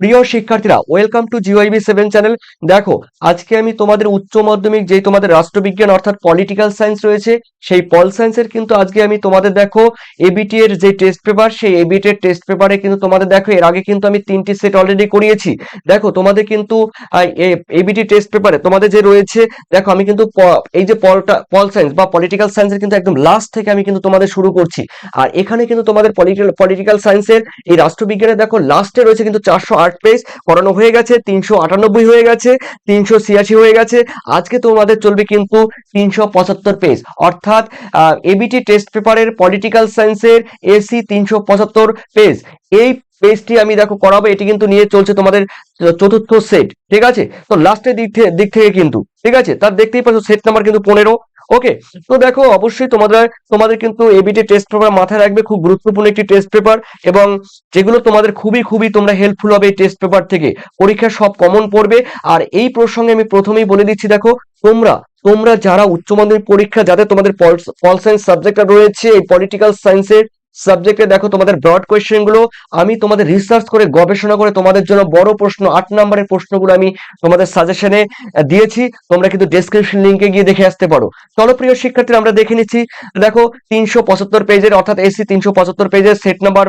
প্রিয় শিক্ষার্থীরা welcome to GOIB seven channel দেখো, আজকে আমি তোমাদের উচ্চ মাধ্যমিক যেই তোমাদের রাষ্ট্রবিজ্ঞান অর্থাৎ পলিটিক্যাল সায়েন্স রয়েছে, সেই পল সায়েন্সের কিন্তু আজকে আমি তোমাদের দেখো এবিটি এর যে টেস্ট পেপার সেই এবিটি এর টেস্ট পেপারে কিন্তু তোমাদের দেখো, এর আগে কিন্তু আমি তিনটি সেট অলরেডি করিয়েছি। দেখো, তোমাদের কিন্তু এবিটি টেস্ট পেপারে তোমাদের যে রয়েছে, দেখো, আমি কিন্তু এই যে পলটা পল সায়েন্স বা পলিটিক্যাল সায়েন্সের কিন্তু একদম লাস্ট থেকে আমি কিন্তু তোমাদের শুরু করছি। আর এখানে কিন্তু তোমাদের পলিটিক্যাল পলিটিক্যাল সায়েন্সের এই রাষ্ট্রবিজ্ঞানে দেখো লাস্টে রয়েছে কিন্তু চারশো আট আট পেজ করানো হয়ে গেছে, তিনশো আটানব্বই হয়ে গেছে, তিনশো ছিয়াশি হয়ে গেছে। আজকে তোমাদের চলবে কিন্তু তিনশো পঁচাত্তর পেজ অর্থাৎ এবিটি টেস্ট পেপারের পলিটিক্যাল সায়েন্সের এসি তিনশো পঁচাত্তর পেজ এই পেজটি আমি দেখো করাবো, এটি কিন্তু নিয়ে চলছে তোমাদের চতুর্থ সেট ঠিক আছে? তো লাস্টের দিক থেকে দিক থেকে কিন্তু, ঠিক আছে? তার দেখতেই পাচ্ছ সেট নাম্বার কিন্তু পনেরো। ওকে তো দেখো, অবশ্যই তোমাদের তোমাদের কিন্তু এবিটি টেস্ট পেপার মাথায় রাখবে, খুব গুরুত্বপূর্ণ একটি টেস্ট পেপার এবং যেগুলো তোমাদের খুবই খুবই তোমরা হেল্পফুল হবে এই টেস্ট পেপার থেকে। পরীক্ষা সব কমন পড়বে, আর এই প্রসঙ্গে আমি প্রথমেই বলে দিচ্ছি, দেখো, তোমরা তোমরা যারা উচ্চ মাধ্যমিক পরীক্ষা, যাদের তোমাদের পল সায়েন্স সাবজেক্টটা রয়েছে, এই পলিটিক্যাল সায়েন্সের সাবজেক্টে দেখো তোমাদের ব্রড কোয়েশ্চেনগুলো, আমি তোমাদের রিসার্চ করে, গবেষণা করে তোমাদের জন্য বড় প্রশ্ন, আট নম্বরের প্রশ্নগুলো আমি তোমাদের সাজেশনে দিয়েছি। তোমরা কিন্তু ডেসক্রিপশন লিঙ্কে গিয়ে দেখে আসতে পারো। চলো প্রিয় শিক্ষার্থীরা, আমরা দেখে নিচ্ছি। দেখো, তিনশো পঁচাত্তর পেজের অর্থাৎ এসি তিনশো পঁচাত্তর পেজের সেট নাম্বার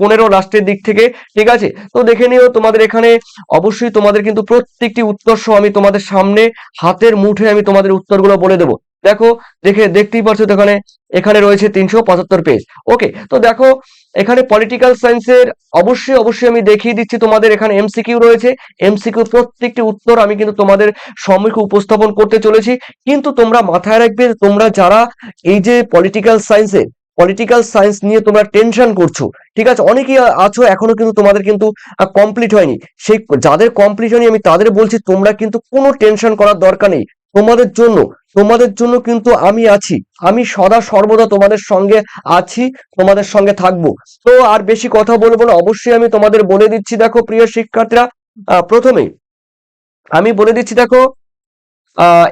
পনেরো লাস্টের দিক থেকে, ঠিক আছে? তো দেখে নিও তোমাদের এখানে, অবশ্যই তোমাদের কিন্তু প্রত্যেকটি উত্তর সহ আমি তোমাদের সামনে, হাতের মুঠে আমি তোমাদের উত্তরগুলো বলে দেবো। দেখো, দেখে, দেখতেই পারছ এখানে এখানে রয়েছে তিনশো পঁচাত্তর পেজ ওকে তো দেখো, এখানে পলিটিক্যাল সায়েন্সের অবশ্যই অবশ্যই আমি দেখিয়ে দিচ্ছি তোমাদের, এখানে এমসিকিউ রয়েছে। এমসিকিউ প্রত্যেকটি উত্তর আমি কিন্তু তোমাদের সম্মুখে উপস্থাপন করতে চলেছি। কিন্তু তোমরা মাথায় রাখবে তোমরা যারা এই যে পলিটিক্যাল সায়েন্সের পলিটিক্যাল সায়েন্স নিয়ে তোমরা টেনশন করছ, ঠিক আছে? অনেকেই আছো, এখনও কিন্তু তোমাদের কিন্তু কমপ্লিট হয়নি। সেই, যাদের কমপ্লিট হয়নি আমি তাদের বলছি, তোমরা কিন্তু কোনো টেনশন করার দরকার নেই। তোমাদের জন্য তোমাদের জন্য কিন্তু আমি আছি। আমি সদা সর্বদা তোমাদের সঙ্গে আছি তোমাদের সঙ্গে থাকব। তো আর বেশি কথা বলব না অবশ্যই আমি তোমাদের বলে দিচ্ছি দেখো প্রিয় শিক্ষার্থীরা আহ, প্রথমেই আমি বলে দিচ্ছি দেখো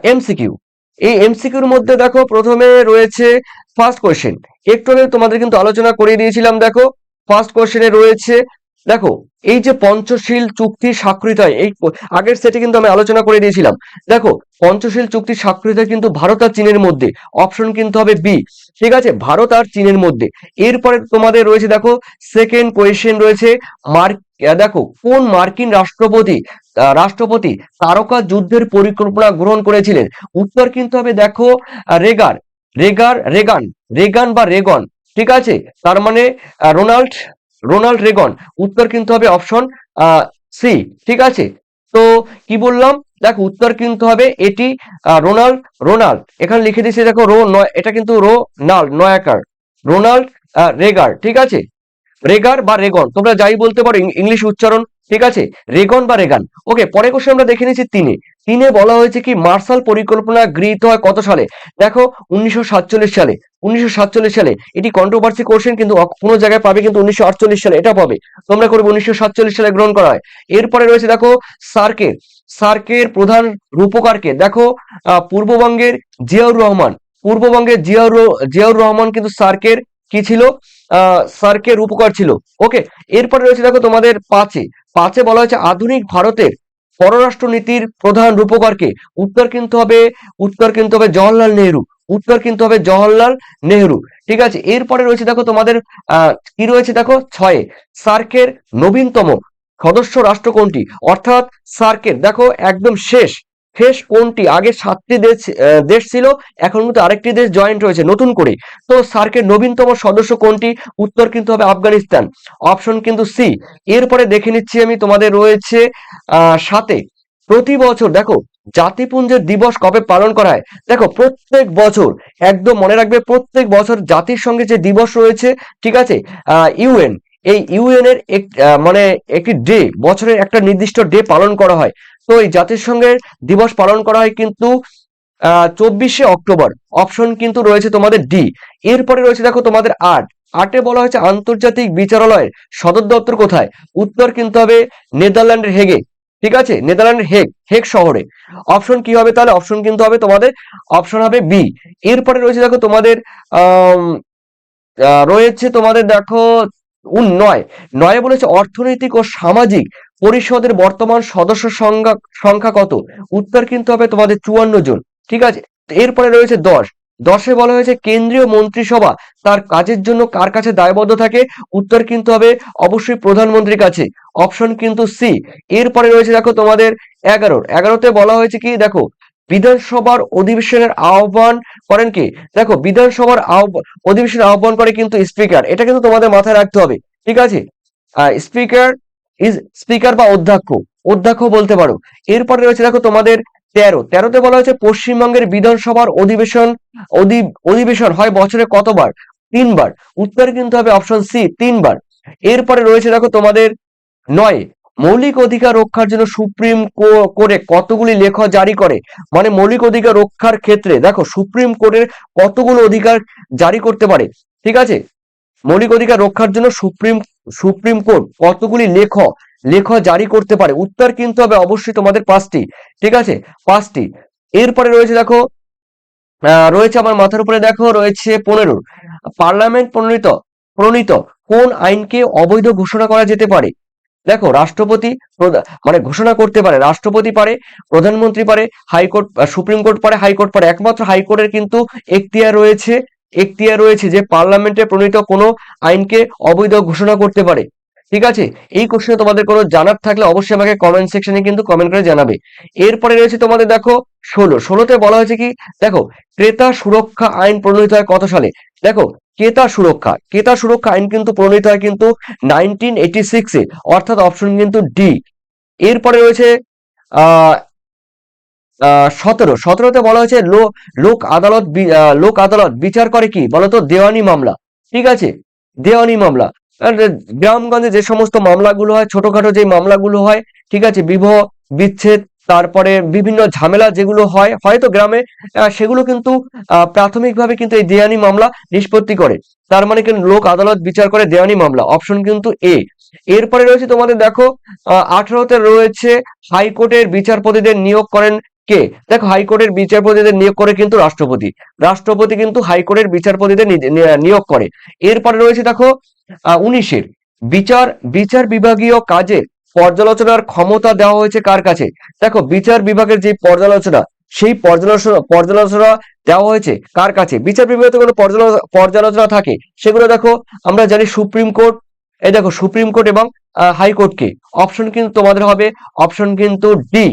এমসিকিউ এই এমসিকিউর মধ্যে দেখো প্রথমে রয়েছে ফার্স্ট কোয়েশ্চেন একটু তোমাদের কিন্তু আলোচনা করে দিয়েছিলাম দেখো। ফার্স্ট কোয়েশ্চেনে রয়েছে দেখো, এই যে পঞ্চশীল চুক্তি স্বাক্ষরিত হয়, এই আগের সেটে কিন্তু আমি আলোচনা করে দিয়েছিলাম। দেখো, পঞ্চশীল চুক্তি স্বাক্ষরিত কিন্তু ভারত আর চীনের মধ্যে। অপশন কিন্তু হবে বি ঠিক আছে, ভারত আর চীনের মধ্যে। এরপরে তোমাদের রয়েছে, দেখো সেকেন্ড কোয়েশ্চেন রয়েছে মার্ক দেখো, কোন মার্কিন রাষ্ট্রপতি রাষ্ট্রপতি তারকা যুদ্ধের পরিকল্পনা গ্রহণ করেছিলেন? উত্তর কিন্তু হবে, দেখো রেগার রেগার, রেগান রেগান বা রেগন। ঠিক আছে, তার মানে রোনাল্ড রোনাল্ড রেগন। উত্তর কিন্তু হবে অপশন সি ঠিক আছে? তো কি বললাম? দেখো, উত্তর কিন্তু হবে এটি রোনাল্ড রোনাল্ড। এখানে লিখে দিয়েছি, দেখো, রো নয়, এটা কিন্তু রো নাল নয়াকার। রোনাল্ড রেগার, ঠিক আছে? রেগার বা রেগন, তোমরা যাই বলতে পারো ইংলিশ উচ্চারণ। ঠিক আছে? রেগন বা রেগান ওকে পরে কোশ্চেন আমরা দেখে নিচ্ছি তিনে। তিনে বলা হয়েছে কি মার্শাল পরিকল্পনা গৃহীত হয় কত সালে? দেখো, উনিশশো সাতচল্লিশ সালে। উনিশশো সাতচল্লিশ সালে। এটি কন্ট্রোভার্সি কোশ্চেন কিন্তু কোনো জায়গায় পাবে কিন্তু উনিশশো আটচল্লিশ সালে এটা পাবে। তোমরা করবে উনিশশো সাতচল্লিশ সালে গ্রহণ করা হয়। এরপরে রয়েছে দেখো সার্কের সার্কের প্রধান রূপকারকে দেখো পূর্ববঙ্গের জিয়াউর রহমান। পূর্ববঙ্গের জিয়াউর জিয়াউর রহমান কিন্তু সার্কের কি ছিল? সার্কের রূপকার ছিল। ওকে এরপরে রয়েছে দেখো তোমাদের পাঁচে। পাঁচে বলা হয়েছে আধুনিক ভারতের পররাষ্ট্র নীতির প্রধান রূপকারকে। উত্তর কিন্তু হবে, উত্তর কিন্তু হবে জওয়াহরলাল নেহরু। উত্তর কিন্তু হবে জওয়াহরলাল নেহরু। ঠিক আছে, এরপরে রয়েছে দেখো তোমাদের আহ কি রয়েছে দেখো? ছয়ে। সার্কের নবীনতম সদস্য রাষ্ট্র কোনটি? অর্থাৎ সার্কের। দেখো, একদম শেষ। শেষ কোনটি? আগে সাতটি দেশ দেশ ছিল, এখন কিন্তু আরেকটি দেশ জয়েন্ট হয়েছে নতুন করে। তো সার্কের নবীনতম সদস্য কোনটি? উত্তর কিন্তু হবে আফগানিস্তান অপশন কিন্তু সি এরপরে দেখে নিচ্ছি আমি, তোমাদের রয়েছে সাথে প্রতি বছর, দেখো, জাতিপুঞ্জের দিবস কবে পালন করা হয়? দেখো, প্রত্যেক বছর, একদম মনে রাখবে, প্রত্যেক বছর জাতির সঙ্গে যে দিবস রয়েছে, ঠিক আছে ইউএন। এই ইউএন এর মানে একটি ডে, বছরের একটা নির্দিষ্ট ডে পালন করা হয়। তো এই জাতিসংঘের দিবস পালন করা হয় কিন্তু চব্বিশে অক্টোবর। অপশন কিন্তু রয়েছে তোমাদের ডি এরপরে রয়েছে দেখো তোমাদের আট। আটে বলা হয়েছে আন্তর্জাতিক বিচারালয়ের সদর দপ্তর কোথায়? উত্তর কিন্তু হবে নেদারল্যান্ডের হেগে। ঠিক আছে? নেদারল্যান্ডের হেগ হেগ শহরে। অপশন কি হবে তাহলে? অপশন কিন্তু হবে তোমাদের অপশন হবে বি এরপরে রয়েছে দেখো তোমাদের রয়েছে তোমাদের দেখো নয়। নয় বলেছে অর্থনৈতিক ও সামাজিক। পরিষদের বর্তমান সদস্য সংখ্যা সংখ্যা কত? উত্তর কিন্তু হবে তোমাদের চুয়ান্ন জন। ঠিক আছে? এরপরে রয়েছে দশ। দশে বলা হয়েছে কেন্দ্রীয় মন্ত্রিসভা, তার কাজের জন্য কার কাছে দায়বদ্ধ থাকে? উত্তর কিন্তু হবে অবশ্যই প্রধানমন্ত্রীর কাছে। অপশন কিন্তু সি এরপরে রয়েছে দেখো তোমাদের এগারো। এগারোতে বলা হয়েছে কি? দেখো, বিধানসভার অধিবেশনের আহ্বান করেন কি? দেখো, বিধানসভার অধিবেশনের আহ্বান করে কিন্তু স্পিকার। এটা কিন্তু তোমাদের মাথায় রাখতে হবে। ঠিক আছে? স্পিকার ইজ স্পিকার বা অধ্যক্ষ অধ্যক্ষ বলতে পারো। এরপরে রয়েছে দেখো তোমাদের তেরো। তেরোতে বলা হয়েছে পশ্চিমবঙ্গের বিধানসভার অধিবেশন, অধি- অধিবেশন হয় বছরে কতবার? তিনবার। উত্তর কিন্তু হবে অপশন সি তিনবার। এরপরে রয়েছে দেখো তোমাদের নয়। মৌলিক অধিকার রক্ষার জন্য সুপ্রিম কোর্টে কতগুলি লেখ জারি করে? মানে মৌলিক অধিকার রক্ষার ক্ষেত্রে দেখো সুপ্রিম কোর্টের কতগুলো অধিকার জারি করতে পারে। ঠিক আছে? মৌলিক অধিকার রক্ষার জন্য সুপ্রিম সুপ্রিম কোর্ট কতগুলি লেখ লেখ জারি করতে পারে? উত্তর কিন্তু হবে অবশ্যই তোমাদের পাঁচটি, ঠিক আছে? পাঁচটি। এরপরে রয়েছে দেখো রয়েছে আমার মাথার উপরে দেখো, রয়েছে পনেরো। পার্লামেন্ট প্রণীত প্রণীত কোন আইনকে অবৈধ ঘোষণা করা যেতে পারে? দেখো, রাষ্ট্রপতি মানে ঘোষণা করতে পারে, রাষ্ট্রপতি পারে, প্রধানমন্ত্রী পারে, হাইকোর্ট, সুপ্রিম কোর্ট পারে, হাইকোর্ট পারে। একমাত্র হাইকোর্টের কিন্তু এখতিয়ার রয়েছে এখতিয়ার রয়েছে যে পার্লামেন্টে প্রণীত কোনো আইনকে অবৈধ ঘোষণা করতে পারে। ঠিক আছে? এই কোশ্চেনে তোমাদের কোনো জানার থাকলে অবশ্যই আমাকে কমেন্ট সেকশনে কিন্তু কমেন্ট করে জানাবে। এরপরে রয়েছে তোমাদের দেখো ষোলো। ষোলোতে বলা হয়েছে কি? দেখো, ক্রেতা সুরক্ষা আইন প্রণীত হয় কত সালে? দেখো, ক্রেতা সুরক্ষা। ক্রেতা সুরক্ষা আইন কিন্তু প্রণীত হয় কিন্তু নাইনটিন এইটি সিক্সে অর্থাৎ অপশন কিন্তু ডি এরপরে রয়েছে সতেরো। সতেরোতে বলা হয়েছে লোক আদালত লোক আদালত বিচার করে কি? বলতো দেওয়ানি মামলা। ঠিক আছে? দেওয়ানি মামলা। গ্রামগঞ্জে যে সমস্ত মামলাগুলো হয়, ছোটখাটো যে মামলাগুলো হয়, ঠিক আছে? বিবাহ, বিচ্ছেদ, তারপরে বিভিন্ন ঝামেলা যেগুলো হয়, হয়তো গ্রামে সেগুলো কিন্তু প্রাথমিকভাবে কিন্তু এই দেওয়ানি মামলা নিষ্পত্তি করে। তার মানে কিন্তু লোক আদালত বিচার করে দেওয়ানি মামলা। অপশন কিন্তু এ। এরপরে রয়েছে তোমাদের দেখো, আহ, আঠারোতে রয়েছে, হাইকোর্টের বিচারপতিদের নিয়োগ করেন কে? দেখো হাইকোর্টের বিচারপতিদের নিয়োগ করে কিন্তু রাষ্ট্রপতি। রাষ্ট্রপতি কিন্তু হাইকোর্টের বিচারপতিদের নিয়োগ করে। এরপরে রয়েছে দেখো উনিশের। বিচার বিচার বিভাগীয় কাজে পর্যালোচনার ক্ষমতা দেওয়া হয়েছে কার কাছে? দেখো, বিচার বিভাগের যে পর্যালোচনা, সেই পর্যালোচনা পর্যালোচনা দেওয়া হয়েছে কার কাছে? বিচার বিভাগে কোনো পর্যালোচনা থাকে। সেগুলো দেখো, আমরা জানি সুপ্রিম কোর্ট, এই দেখো সুপ্রিম কোর্ট এবং হাইকোর্টকে। অপশন কিন্তু তোমাদের হবে, অপশন কিন্তু D.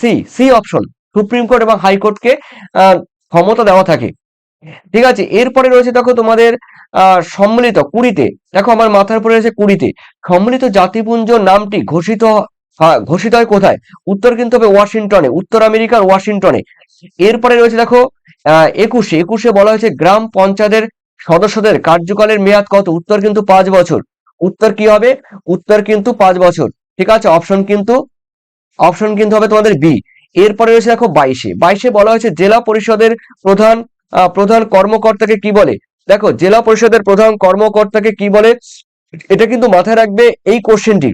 C C option supreme court এবং হাইকোর্টকে ক্ষমতা দেওয়া থাকে। ঠিক আছে? এরপরে রয়েছে দেখো তোমাদের সম্মিলিত কুড়িতে। দেখো আমার মাথার উপরে রয়েছে কুড়িতে। সম্মিলিত জাতিপুঞ্জ নামটি ঘোষিত ঘোষিত হয় কোথায়? উত্তর কিন্তু হবে ওয়াশিংটনে, উত্তর আমেরিকার ওয়াশিংটনে। এরপরে রয়েছে দেখো একুশে। একুশে বলা হয়েছে গ্রাম পঞ্চায়েতের সদস্যদের কার্যকালের মেয়াদ কত? উত্তর কিন্তু পাঁচ বছর। উত্তর কি হবে? উত্তর কিন্তু পাঁচ বছর। ঠিক আছে? অপশন কিন্তু অপশন কিন্তু হবে তোমাদের বি এরপরে রয়েছে দেখো বাইশে। বাইশে বলা হয়েছে জেলা পরিষদের প্রধান প্রধান কর্মকর্তাকে কি বলে? দেখো, জেলা পরিষদের প্রধান কর্মকর্তাকে কি বলে? এটা কিন্তু মাথায় রাখবে এই কোশ্চেনটি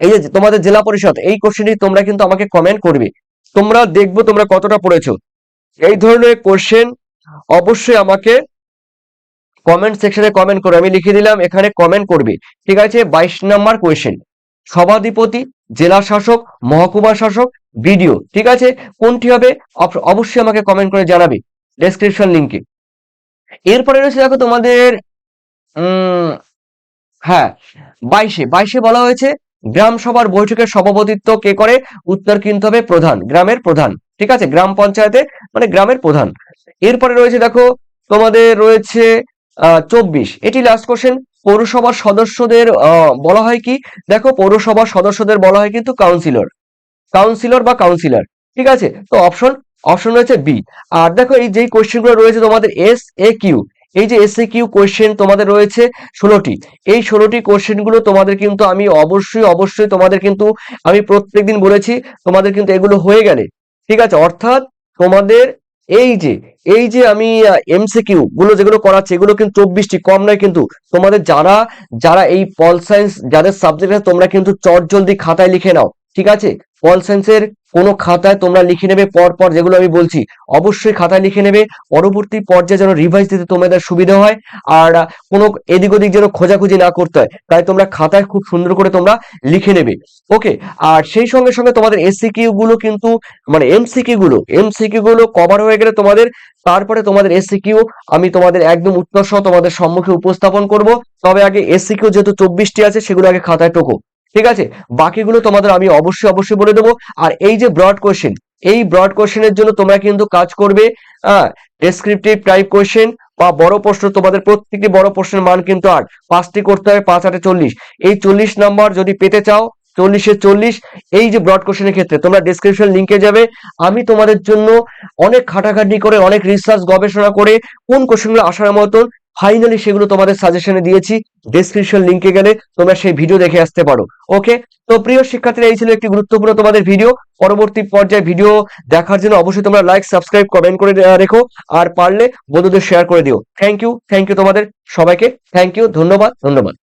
এই যে তোমাদের জেলা পরিষদ, এই কোশ্চেনটি তোমরা কিন্তু আমাকে কমেন্ট করবে। তোমরা দেখব তোমরা কতটা পড়েছো। এই ধরনের কোশ্চেন অবশ্যই আমাকে কমেন্ট সেকশনে কমেন্ট করবে। আমি লিখে দিলাম, এখানে কমেন্ট করবে। ঠিক আছে, বাইশ নাম্বার কোয়েশ্চেন সভাধিপতি জেলা শাসক মহকুমা শাসক ভিডিও ঠিক আছে? কোনটি হবে? অবশ্যই আমাকে কমেন্ট করে জানাবে ডেসক্রিপশন লিংকে এরপরে রয়েছে দেখো তোমাদের হ্যাঁ বাইশে বাইশে বলা হয়েছে, গ্রাম সভার বৈঠকের সভাপতিত্ব কে করে? উত্তর কিন্তু হবে প্রধান, গ্রামের প্রধান, ঠিক আছে? গ্রাম পঞ্চায়েতে মানে গ্রামের প্রধান। এরপরে রয়েছে দেখো, তোমাদের রয়েছে, আহ, চব্বিশ, এটি লাস্ট কোশ্চেন পৌরসভার সদস্যদের বলা হয় কি? দেখো, পৌরসভার সদস্যদের বলা হয় কিন্তু কাউন্সিলর কাউন্সিলর বা কাউন্সিলর ঠিক আছে? তো অপশন অপশন রয়েছে বি আর দেখো, এই যেই কোশ্চেনগুলো রয়েছে তোমাদের এস এ কিউ এই যে এস এ কিউ কোয়েশ্চেন তোমাদের রয়েছে ষোলোটি। এই ষোলোটি কোশ্চেনগুলো তোমাদের কিন্তু আমি অবশ্যই অবশ্যই তোমাদের কিন্তু আমি প্রত্যেকদিন বলেছি, তোমাদের কিন্তু এগুলো হয়ে গেলে, ঠিক আছে? অর্থাৎ তোমাদের এই যে এই যে আমি এমসিকিউ গুলো যেগুলো করাচ্ছি, এগুলো কিন্তু চব্বিশটি, কম নয় কিন্তু তোমাদের যারা যারা এই পল সায়েন্স যাদের সাবজেক্ট আছে, তোমরা কিন্তু চট জলদি খাতায় লিখে নাও, ঠিক আছে? পল সায়েন্সের কোনো খাতায় তোমরা লিখে নেবে পর পর যেগুলো আমি বলছি। অবশ্যই খাতায় লিখে নেবে, পরবর্তী পর্যায়ে যেন রিভাইজ দিতে তোমাদের সুবিধা হয় আর কোনো এদিক ওদিক যেন খোঁজাখুঁজি না করতে হয়, তাই তোমরা খাতায় খুব সুন্দর করে তোমরা লিখে নেবে। ওকে আর সেই সঙ্গে সঙ্গে তোমাদের এসিকিউ গুলো কিন্তু মানে এমসিকিউ গুলো এমসিকিউ গুলো কভার হয়ে গেলে তোমাদের, তারপরে তোমাদের এসিকিউ আমি তোমাদের একদম উত্তর সহ তোমাদের সম্মুখে উপস্থাপন করব। তবে আগে এসিকিউ যেহেতু চব্বিশটি আছে, সেগুলো আগে খাতায় টোকো। ঠিক আছে? বাকিগুলো তোমাদের আমি অবশ্যই অবশ্যই বলে দেবো। আর এই যে ব্রড কোশ্চেন এই ব্রড কোশ্চেনের জন্য তোমরা কিন্তু কাজ করবে ডেসক্রিপটিভ টাইপ কোশ্চেন বা বড় প্রশ্ন, তোমাদের প্রত্যেকটি বড় প্রশ্নের মান কিন্তু আট পাঁচটি করতে হবে, পাঁচ আটে চল্লিশ। এই চল্লিশ নাম্বার যদি পেতে চাও, চল্লিশে চল্লিশ, এই যে ব্রড কোশ্চেনের ক্ষেত্রে তোমরা ডেসক্রিপশন লিঙ্কে যাবে। আমি তোমাদের জন্য অনেক খাটাখাটি করে, অনেক রিসার্চ গবেষণা করে কোন কোশ্চেনগুলো আসার মতন ফাইনালি সেগুলো তোমাদের সাজেশনে দিয়েছি ডিসক্রিপশন লিঙ্কে গেলে তোমরা সেই ভিডিও দেখে আসতে পারো। ওকে তো প্রিয় শিক্ষার্থীরা, এই ছিল একটি গুরুত্বপূর্ণ তোমাদের ভিডিও পরবর্তী পর্যায়ে ভিডিও দেখার জন্য অবশ্যই তোমরা লাইক সাবস্ক্রাইব কমেন্ট করে রেখো। আর পারলে বন্ধুদের শেয়ার করে দিও। থ্যাংক ইউ থ্যাংক ইউ তোমাদের সবাইকে। থ্যাংক ইউ ধন্যবাদ ধন্যবাদ।